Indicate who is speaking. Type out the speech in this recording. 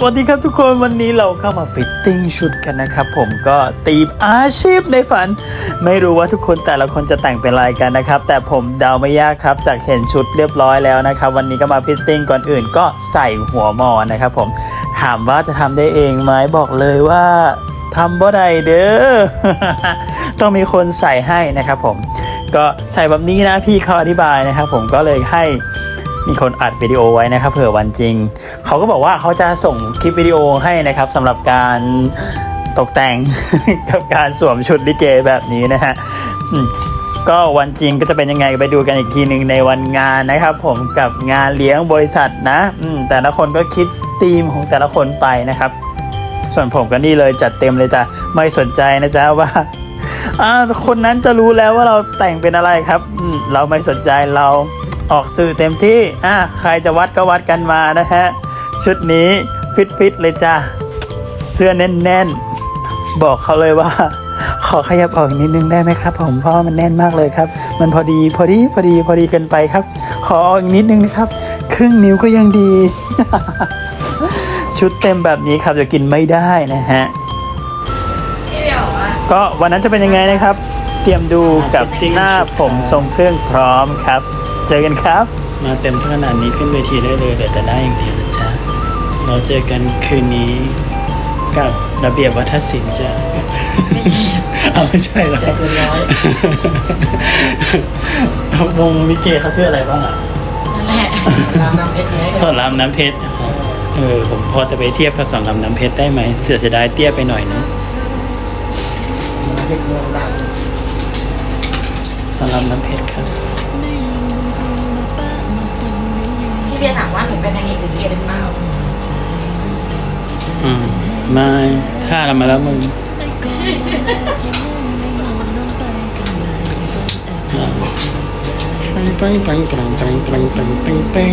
Speaker 1: สวัสดีครับทุกคนวันนี้เราเข้ามาฟิตติ้งชุดกันนะครับผมก็ตีมอาชีพในฝัน ไม่รู้ว่าทุกคนแต่ละคนจะแต่งเป็นอะไรกันนะครับ แต่ผมเดาไม่ยากครับจากเห็นชุดเรียบร้อยแล้วนะครับ วันนี้ก็มาฟิตติ้งก่อนอื่นก็ใส่หัวหมอนะครับผมถามว่าจะทำได้เองไหมบอกเลยว่าทำบ่ได้เด้อต้องมีคนใส่ให้นะครับผมก็ใส่แบบนี้นะพี่เขาอธิบายนะครับผมก็เลยให้ มีคนอัดวิดีโอไว้นะครับ เผื่อวันจริง เขาก็บอกว่าเขาจะส่งคลิปวิดีโอให้นะครับสำหรับการตกแต่งกับการสวมชุดลิเกแบบนี้นะฮะก็วันจริงก็จะเป็นยังไงไปดูกันอีกทีหนึ่งในวันงานนะครับ ผมกับงานเลี้ยงบริษัทนะแต่ละคนก็คิดธีมของแต่ละคนไปนะครับ ส่วนผมก็นี่เลยจัดเต็มเลยจ้ะไม่สนใจนะจ๊ะว่าคนนั้นจะรู้แล้วว่าเราแต่งเป็นอะไรครับเราไม่สนใจเรา ออกสื่อเต็มที่อ่าใครจะวัดก็วัดกันมานะฮะ ชุดนี้ฟิตฟิตๆเลยจ้าเสื้อแน่นๆ บอกเขาเลยว่า ขอขยับออกอีกนิดนึงได้ไหมครับ ผมเพราะมันแน่นมากเลยครับ มันพอดีพอดีพอดีพอดีเกินไปครับ ขอออกอีกนิดนึงนะครับ ครึ่งนิ้วก็ยังดี ชุดเต็มแบบนี้ครับจะกินไม่ได้นะฮะก็วันนั้นจะเป็นยังไงนะครับ เตรียมดูกับหน้าผมทรงเครื่องพร้อมครับ เจอกันครับ มาเต็มสักขนาดนี้ขึ้นเวทีได้เลยเหลือแต่หน้าอย่างเดียวนะจ๊ะเราเจอกันคืนนี้กับระเบียบวัฒนศิลป์จ้ะ
Speaker 2: ไม่ใช่
Speaker 1: เอาไม่ใช่เหรอ
Speaker 3: ใจเกินร้อย
Speaker 1: วงมิเกเขาชื่ออะไรบ้างอะ
Speaker 2: นั่นแหละ
Speaker 3: รามน้ำเพชรไง
Speaker 1: สอนรามน้ำเพชรเออผมพอจะไปเทียบกับสอนรามน้ำเพชรได้ไหมเสียเสียดายเตี้ยไปหน่อยเนอะ
Speaker 3: น้ำเพชรเมืองดัง
Speaker 1: สอนรามน้ำเพชรครับ
Speaker 2: พี่ เบียร์ถามว่าหนูเป็นนางเอกหรือเกย์หรือเปล่า
Speaker 1: อืมไม่ท่าเรามาแล้วมึงตังตังตังตังตังตังตังตัง